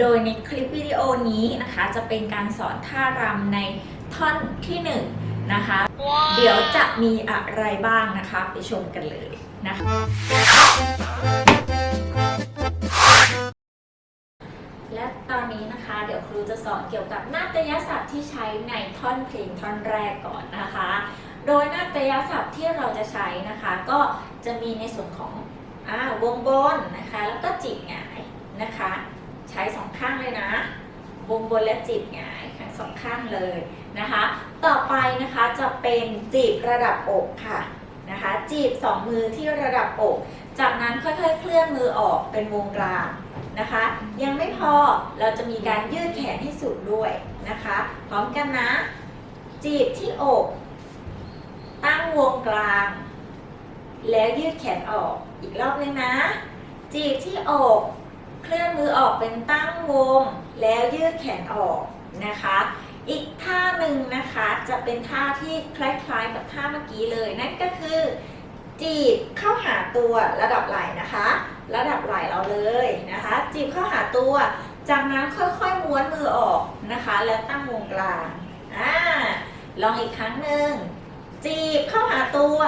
โดยในคลิปวิดีโอนี้นะคะจะเป็นการสอนท่ารำในท่อนที่หนึ่งนะคะเดี๋ยวจะมีอะไรบ้างนะคะ ไปชมกันเลยนะคะ และตอนนี้นะคะ เดี๋ยวครูจะสอนเกี่ยวกับนาฏยศัพท์ที่ใช้ในท่อนเพลงท่อนแรกก่อนนะคะ โดยนาฏยศัพท์ที่เราจะใช้นะคะ ก็จะมีในส่วนของอาวงบนนะคะ แล้วก็จีบหงายนะคะ ใช้สองข้างเลยนะวงบนและจีบหงายทั้งสองข้างเลยนะคะ ต่อไปนะคะจะเป็นจีบระดับอกค่ะนะคะ จีบสองมือที่ระดับอก จากนั้นค่อยๆเคลื่อนมือออกเป็นวงกลางนะคะ ยังไม่พอเราจะมีการยืดแขนให้สุดด้วยนะคะ พร้อมกันนะ จีบที่อก ตั้งวงกลาง แล้วยืดแขนออกอีกรอบนึงนะ จีบที่อก เคลื่อนมือออกเป็นตั้งวง แล้วยืดแขนออกนะคะ อีกท่าหนึ่งนะคะจะเป็นท่าที่คล้ายๆกับท่าเมื่อกี้เลยนั่นก็คือ จีบเข้าหาตัวระดับไหล่นะคะ ระดับไหล่เราเลยนะคะ จีบเข้าหาตัว จากนั้นค่อยๆม้วนมือออกนะคะ แล้วตั้งวงกลางอ่าลองอีกครั้งหนึ่งจีบเข้าหาตัว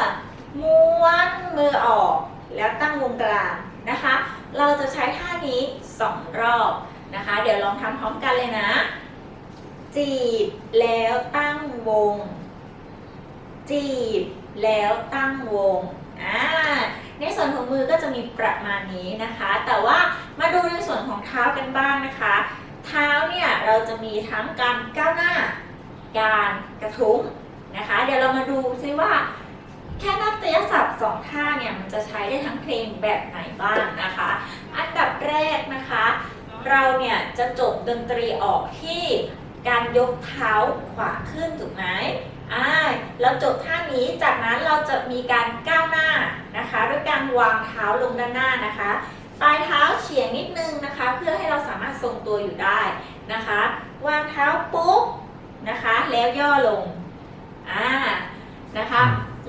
ม้วนมือออก แล้วตั้งวงกลางนะคะ เราจะใช้ท่านี้สองรอบนะคะ เดี๋ยวลองทำพร้อมกันเลยนะ จีบแล้วตั้งวง จีบแล้วตั้งวงอ่าในส่วนของมือก็จะมีประมาณนี้นะคะ แต่ว่ามาดูในส่วนของเท้ากันบ้างนะคะ เท้าเนี่ยเราจะมีทั้งการก้าวหน้า การกระทุ้งนะคะ เดี๋ยวเรามาดูซิว่า แค่นักตยศัพท์สองท่าเนี่ยมันจะใช้ได้ทั้งเพลงแบบไหนบ้างนะคะ อันดับแรกนะคะ เราเนี่ยจะจบดนตรีออกที่การยกเท้าขวาขึ้นถูกไหมอ่าเราจบท่านี้จากนั้นเราจะมีการก้าวหน้านะคะด้วยการวางเท้าลงด้านหน้านะคะปลายเท้าเฉียงนิดนึงนะคะ เพื่อให้เราสามารถทรงตัวอยู่ได้นะคะ วางเท้าปุ๊บนะคะ แล้วย่อลง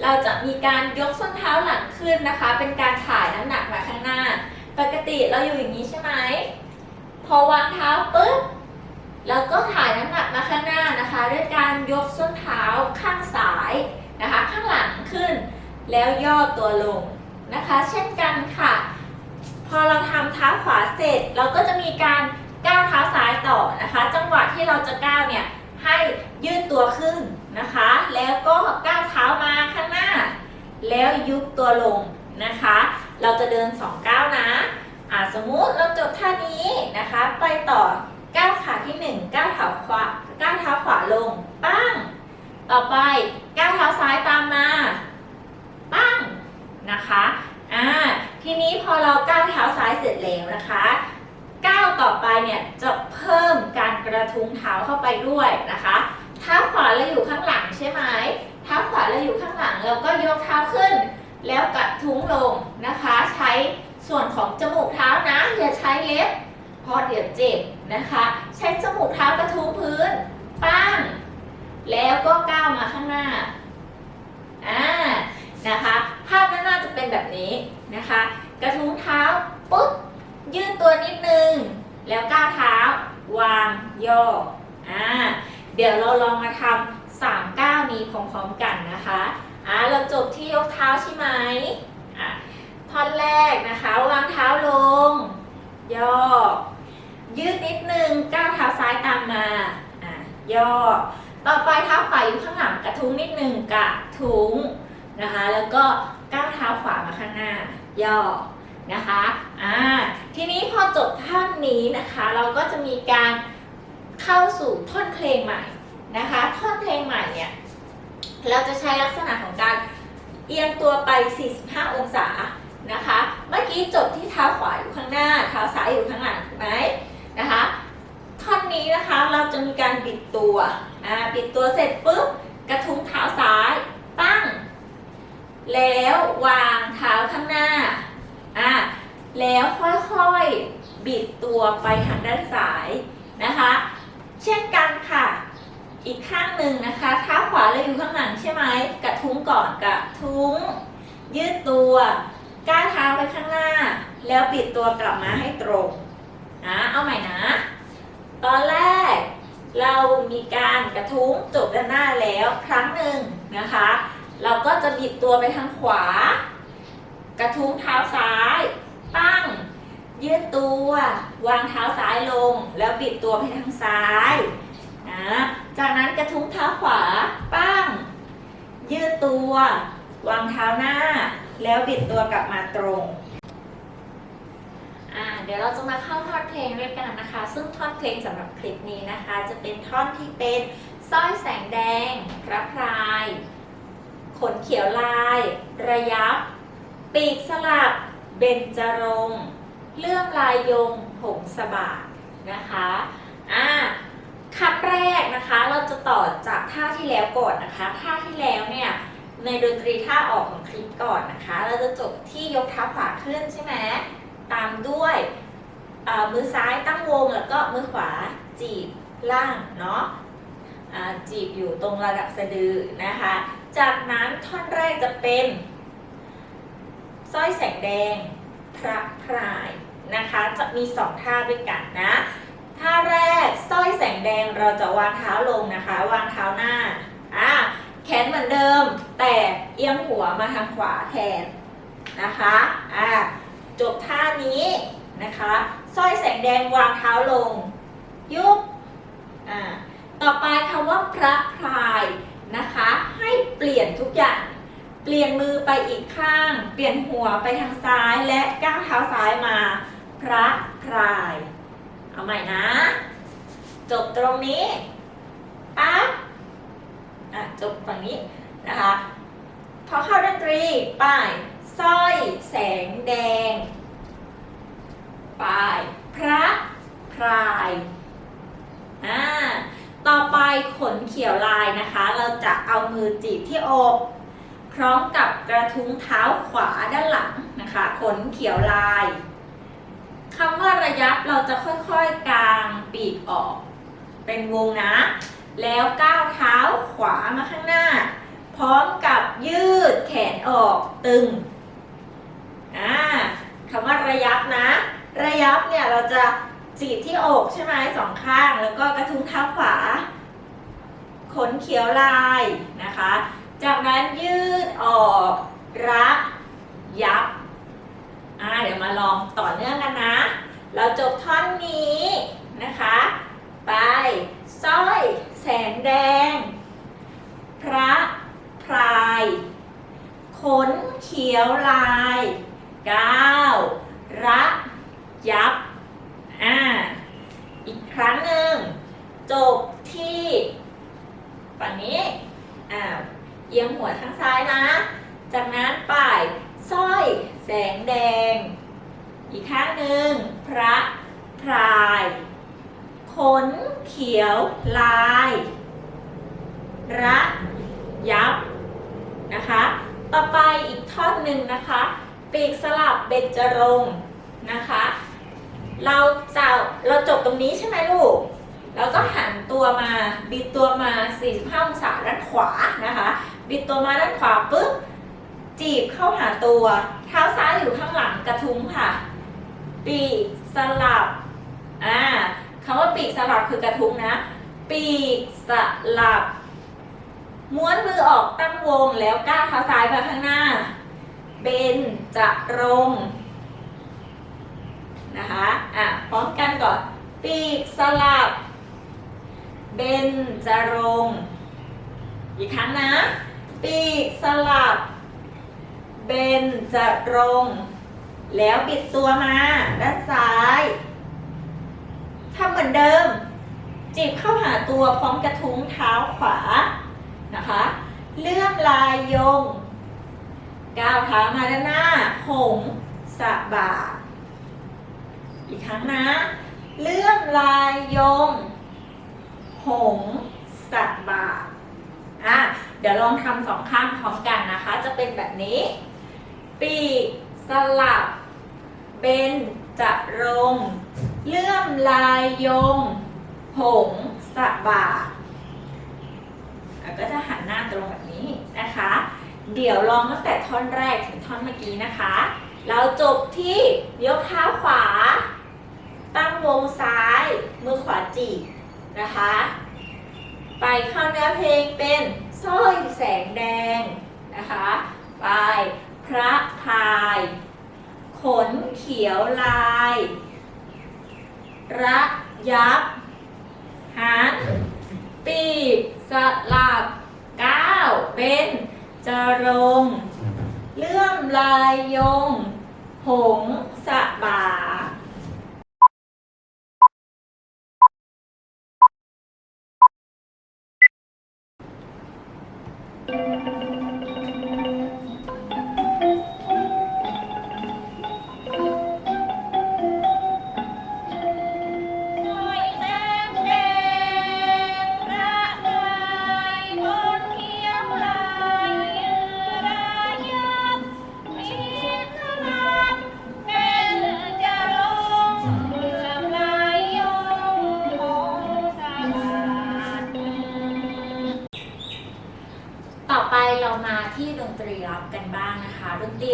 เราจะมีการยกส้นเท้าหลังขึ้นนะคะ เป็นการถ่ายน้ำหนักมาข้างหน้า ปกติเราอยู่อย่างนี้ใช่ไหม พอวางเท้าปุ๊บเราก็ถ่ายน้ำหนักมาข้างหน้านะคะ ด้วยการยกส้นเท้าข้างซ้ายนะคะ ข้างหลังขึ้น แล้วย่อตัวลงนะคะ เช่นกันค่ะ พอเราทำเท้าขวาเสร็จ เราก็จะมีการก้าวเท้าซ้ายต่อนะคะ จังหวะที่เราจะก้าวเนี่ยให้ยืดตัวขึ้นนะคะ แล้วก็ก้าวเท้ามาข้างหน้า แล้วยุบตัวลงนะคะ เราจะเดินสองก้าวนะอ่าสมมุติเราจบท่านี้นะคะ ไปต่อก้าวขาที่หนึ่งก้าวเท้าขวาก้าวเท้าขวาลงปั้งต่อไปก้าวเท้าซ้ายตามมาปั้งนะคะอ่าทีนี้พอเราก้าวเท้าซ้ายเสร็จแล้วนะคะก้าวต่อไปเนี่ยจะเพิ่มการกระทุ้งเท้าเข้าไปด้วยนะคะเท้าขวาเราอยู่ข้างหลังใช่ไหม เท้าขวาเราอยู่ข้างหลัง เราก็ยกเท้าขึ้น แล้วกระทุ้งลงนะคะ ใช้ส่วนของจมูกเท้านะ อย่าใช้เล็บเพราะเดี๋ยวเจ็บนะคะ ใช้จมูกเท้ากระทุ้งพื้นปั้งแล้วก็ก้าวมาข้างหน้าอ่านะคะ ภาพด้านหน้าจะเป็นแบบนี้นะคะ กระทุ้งเท้าปุ๊บยืดตัวนิดนึง แล้วก้าวเท้าวางย่ออ่าเดี๋ยวเราลองมาทำ สามก้าวนี้พร้อมๆกันนะคะอ่าเราจบที่ยกเท้าใช่ไหมอะท่อนแรกนะคะวางเท้าลง ย่อ ยืดนิดนึงก้าวเท้าซ้ายตามมาอะย่อ ต่อไปเท้าขวาอยู่ข้างหลังกระทุ้งนิดนึงกระทุ้งนะคะ แล้วก็ก้าวเท้าขวามาข้างหน้า ย่อนะคะอ่าทีนี้พอจบท่อนนี้นะคะ เราก็จะมีการเข้าสู่ท่อนเพลงใหม่ นะคะท่อนเพลงใหม่เนี่ย เราจะใช้ลักษณะของการเอียงตัวไป 45 องศานะคะ เมื่อกี้จบที่เท้าขวาอยู่ข้างหน้า เท้าซ้ายอยู่ข้างหลังถูกไหมนะคะ ท่อนนี้นะคะเราจะมีการบิดตัวอ่าบิดตัวเสร็จปุ๊บกระทุ้งเท้าซ้ายตั้ง แล้ววางเท้าข้างหน้าอ่าแล้วค่อยๆบิดตัวไปทางด้านซ้ายนะคะ เช่นกันค่ะ อีกข้างหนึ่งนะคะเท้าขวาเราอยู่ข้างหลังใช่ไหมกระทุ้งก่อนกระทุ้ง ยืดตัวก้าวเท้าไปข้างหน้า แล้วบิดตัวกลับมาให้ตรงนะเอาใหม่นะ ตอนแรกเรามีการกระทุ้งจบด้านหน้าแล้วครั้งหนึ่งนะคะ เราก็จะบิดตัวไปทางขวา กระทุ้งเท้าซ้ายปั้งยืดตัว วางเท้าซ้ายลง แล้วบิดตัวไปทางซ้ายนะ จากนั้นกระทุ้งเท้าขวา ปั้ง ยืดตัว วางเท้าหน้า แล้วบิดตัวกลับมาตรงเดี๋ยวเราจะมาเข้าท่อนเพลงด้วยกันนะคะ ซึ่งท่อนเพลงสำหรับคลิปนี้นะคะ จะเป็นท่อนที่เป็นสร้อยแสงแดง พระพราย ขนเขียวลาย ระยับ ปีกสลับ เบญจรง เลื่อมลายยง หงสบานะคะ อ่า คำแรกนะคะ เราจะต่อจากท่าที่แล้วก่อนนะคะ ท่าที่แล้วเนี่ยในดนตรีท่าออกของคลิปก่อนนะคะ เราจะจบที่ยกเท้าขวาขึ้นใช่ไหมตามด้วยมือซ้ายตั้งวงแล้วก็มือขวาจีบล่างเนาะจีบอยู่ตรงระดับสะดือนะคะ จากนั้นท่อนแรกจะเป็นสร้อยแสงแดงพระพรายนะคะ จะมีสองท่าด้วยกันนะ ท่าแรกสร้อยแสงแดงเราจะวางเท้าลงนะคะ วางเท้าหน้าอ่าแขนเหมือนเดิม แต่เอียงหัวมาทางขวาแทนนะคะอ่าจบท่านี้นะคะสร้อยแสงแดงวางเท้าลง ยุบอ่าต่อไปคำว่าพระพรายนะคะ ให้เปลี่ยนทุกอย่าง เปลี่ยนมือไปอีกข้าง เปลี่ยนหัวไปทางซ้ายและก้าวเท้าซ้ายมา พระพราย เอาใหม่นะ จบตรงนี้ปั๊บอะจบฝั่งนี้นะคะ พอเข้าดนตรีไปสร้อยแสงแดงไปพระพรายอ่าต่อไปขนเขียวลายนะคะ เราจะเอามือจีบที่อกพร้อมกับกระทุ้งเท้าขวาด้านหลังนะคะ ขนเขียวลาย คำว่าระยับเราจะค่อยๆกางปีกออก เป็นวงนะ แล้วก้าวเท้าขวามาข้างหน้า พร้อมกับยืดแขนออกตึงอ่าคำว่าระยับนะ ระยับเนี่ยเราจะจีบที่อกใช่ไหมสองข้างแล้วก็กระทุ้งเท้าขวา ขนเขียวลายนะคะ จากนั้นยืดออกระยับ อ่าเดี๋ยวมาลองต่อเนื่องกันนะ เราจบท่อนนี้นะคะ ไปสร้อยแสงแดง พระพรายขนเขียวลายก้าวระยับอ่าอีกครั้งหนึ่ง จบที่ฝั่งนี้อ่าเอียงหัวทางซ้ายนะ จากนั้นไป สร้อยแสงแดง อีกข้างหนึ่งพระพราย ขนเขียวลาย ระยับนะคะ ต่อไปอีกท่อนหนึ่งนะคะ ปีกสลับเบญจรงค์นะคะ เราจะเราจบตรงนี้ใช่ไหมลูกแล้วก็หันตัวมาบิดตัวมา 45 องศาด้านขวานะคะ บิดตัวมาด้านขวาปุ๊บ จีบเข้าหาตัว เท้าซ้ายอยู่ข้างหลังกระทุ้งค่ะ ปีกสลับ อ่าคำว่าปีกสลับคือกระทุ้งนะ ปีกสลับ ม้วนมือออกตั้งวงแล้วก้าวเท้าซ้ายไปข้างหน้า เบนจะรงนะคะ อะ พร้อมกันก่อน ปีกสลับ เบนจะรง อีกครั้งนะ ปีกสลับ เบนจะรงแล้วบิดตัวมา ด้านซ้ายทำเหมือนเดิม จีบเข้าหาตัวพร้อมกระทุ้งเท้าขวานะคะ เลื่อมลายยง ก้าวเท้ามาด้านหน้าหงสะบาอีกครั้งนะ เลื่อมลายยง หงสะบาอะ เดี๋ยวลองทำสองข้างพร้อมกันนะคะ จะเป็นแบบนี้ ปีกสลับ เป็นจะรงเลื่อมลายยง หงสะบาแล้วก็จะหันหน้าตรงแบบนี้นะคะ เดี๋ยวลองตั้งแต่ท่อนแรกถึงท่อนเมื่อกี้นะคะ เราจบที่ยกเท้าขวา ตั้งวงซ้าย มือขวาจีบนะคะ ไปเข้าเนื้อเพลงเป็นสร้อยแสงแดงนะคะ ไป พระพาย ขนเขียวลาย ระยับหันปีกสลับก้าวเป็นจรง เลื่อมลายยง หงสะบา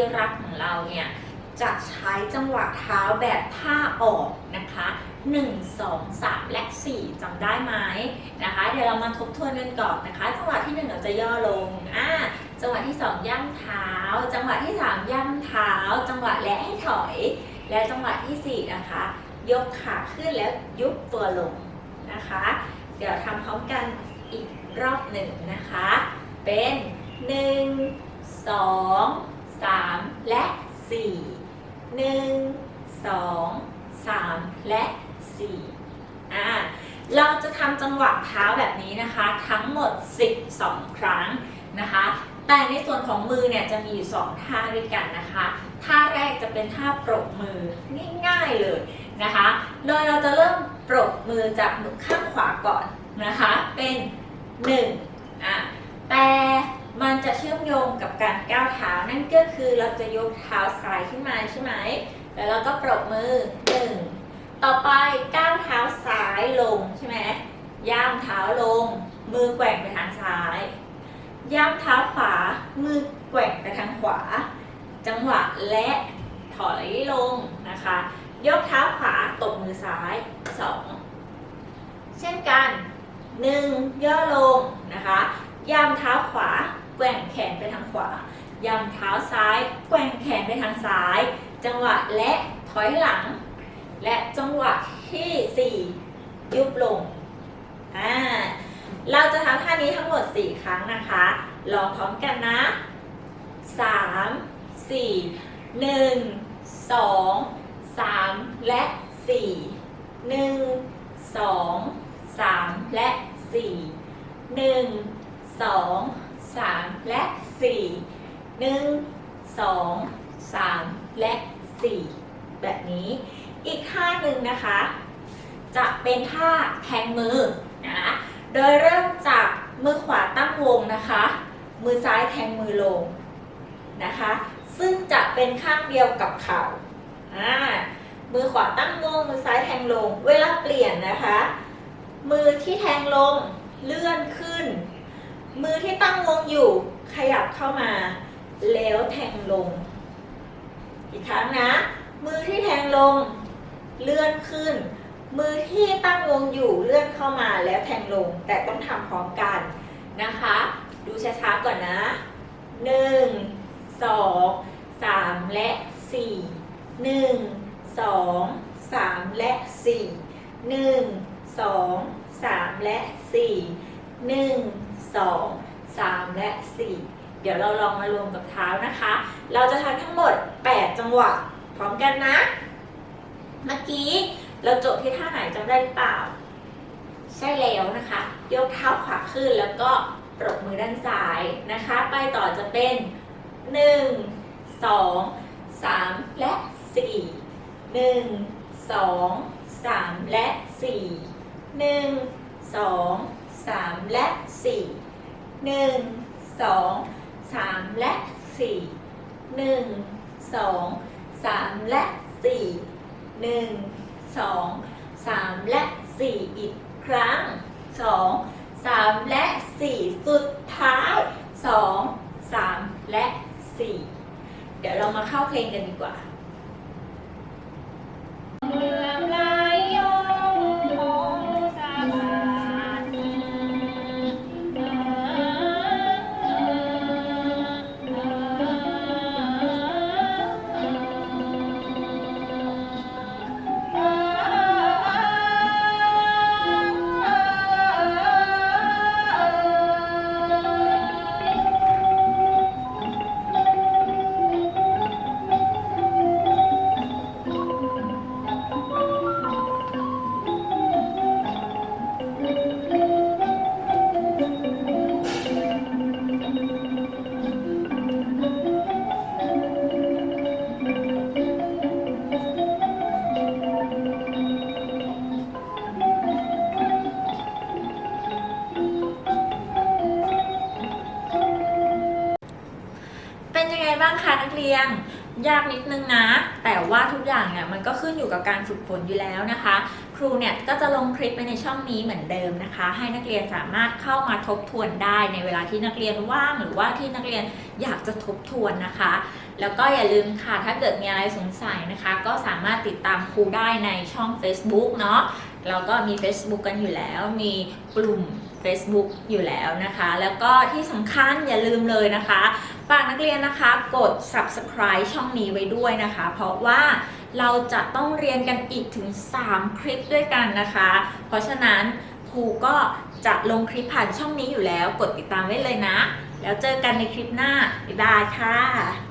รีรับของเราเนี่ยจะใช้จังหวะเท้าแบบท่าออกนะคะ 1 2 3 และ 4จำได้ไหมนะคะ เดี๋ยวเรามาทบทวนกันก่อนนะคะ จังหวะที่ 1 เราจะย่อลงอ่าจังหวะที่ 2 ย่ำเท้า จังหวะที่ 3 ย่ำเท้า จังหวะและให้ถอย และจังหวะทีสี่4 นะคะ ยกขาขึ้นแล้วยุบตัวลงนะคะ เดี๋ยวทำพร้อมกันอีกรอบหนึ่งนะคะ เป็น 1 2 3 และ 4 1 2 3 และ 4อ่าเราจะทำจังหวะเท้าแบบนี้นะคะ ทั้งหมด 12 ครั้งนะคะ แต่ในส่วนของมือเนี่ยจะมีอยู่ 2 ท่าด้วยกันนะคะ ท่าแรกจะเป็นท่าปรบมือง่ายๆเลยนะคะ โดยเราจะเริ่มปรบมือจากข้างขวาก่อนนะคะ เป็น1อะแต่ มันจะเชื่อมโยงกับการก้าวเท้านั่นก็คือเราจะยกเท้าซ้ายขึ้นมาใช่ไหม แล้วเราก็ปรบมือหนึ่งต่อไปก้าวเท้าซ้ายลงใช่ไหมย่างเท้าลง มือแกว่งไปทางซ้าย ย่างเท้าขวา มือแกว่งไปทางขวา จังหวะและถอยลงนะคะ ยกเท้าขวาตบมือซ้ายสองเช่นกันหนึ่งย่อลงนะคะย่ำเท้าขวา กว่งแขนไปทางขวา ย่ำเท้าซ้าย แกว่งแขนไปทางซ้าย จังหวะและถอยหลัง และจังหวะที่ 4 ยุบลงอ่าเราจะทำท่านี้ทั้งหมด 4 ครั้งนะคะ ลองพร้อมกันนะ 3 4 1 2 3 และ 4 1 2 3 และ 4 1 2 3 และ 4 1 2 3 และ 4 แบบนี้ อีกท่าหนึ่งนะคะ จะเป็นท่าแทงมือนะโดยเริ่มจากมือขวาตั้งวงนะคะ มือซ้ายแทงมือลงนะคะ ซึ่งจะเป็นข้างเดียวกับเข่าอ่ามือขวาตั้งวงมือซ้ายแทงลง เวลาเปลี่ยนนะคะ มือที่แทงลงเลื่อนขึ้น มือที่ตั้งวงอยู่ ขยับเข้ามา แล้วแทงลง อีกครั้งนะ มือที่แทงลง เลื่อนขึ้น มือที่ตั้งวงอยู่เลื่อนเข้ามาแล้วแทงลง แต่ต้องทำพร้อมกันนะคะ ดูช้าๆก่อนนะ 1 2 3 และ 4 1 2 3 และ 4 1 2 3 และ 4 1 2 3 และ 4 เดี๋ยวเราลองมารวมกับเท้านะคะ เราจะทำทั้งหมด 8 จังหวะ พร้อมกันนะ เมื่อกี้เราจบที่ท่าไหนจำได้หรือเปล่า ใช่แล้วนะคะ ยกเท้าขวาขึ้นแล้วก็ปรบมือด้านซ้ายนะคะ ไปต่อจะเป็น 1 2 3 และ 4 1 2 3 และ 4 1 2 3 และ 4 1 2 3 และ 4 1 2 3 และ 4 1 2 3 และ 4 อีกครั้ง 2 3 และ 4 สุดท้าย 2 3 และ 4 เดี๋ยวเรามาเข้าเพลงกันดีกว่า เมืองลาย เรียนยากนิดนึงนะ แต่ว่าทุกอย่างเนี่ยมันก็ขึ้นอยู่กับการฝึกฝนอยู่แล้วนะคะ ครูเนี่ยก็จะลงคลิปไปในช่องนี้เหมือนเดิมนะคะ ให้นักเรียนสามารถเข้ามาทบทวนได้ในเวลาที่นักเรียนว่างหรือว่าที่นักเรียนอยากจะทบทวนนะคะ แล้วก็อย่าลืมค่ะถ้าเกิดมีอะไรสงสัยนะคะ ก็สามารถติดตามครูได้ในช่อง Facebook เนาะเราก็มี Facebook กันอยู่แล้วมีกลุ่ม Facebook อยู่แล้วนะคะ แล้วก็ที่สำคัญอย่าลืมเลยนะคะฝากนักเรียนนะคะกด subscribe ช่องนี้ไว้ด้วยนะคะ เพราะว่าเราจะต้องเรียนกันอีกถึง 3 คลิปด้วยกันนะคะ เพราะฉะนั้นครูก็จะลงคลิปผ่านช่องนี้อยู่แล้ว กดติดตามไว้เลยนะ แล้วเจอกันในคลิปหน้า บ๊ายบายค่ะ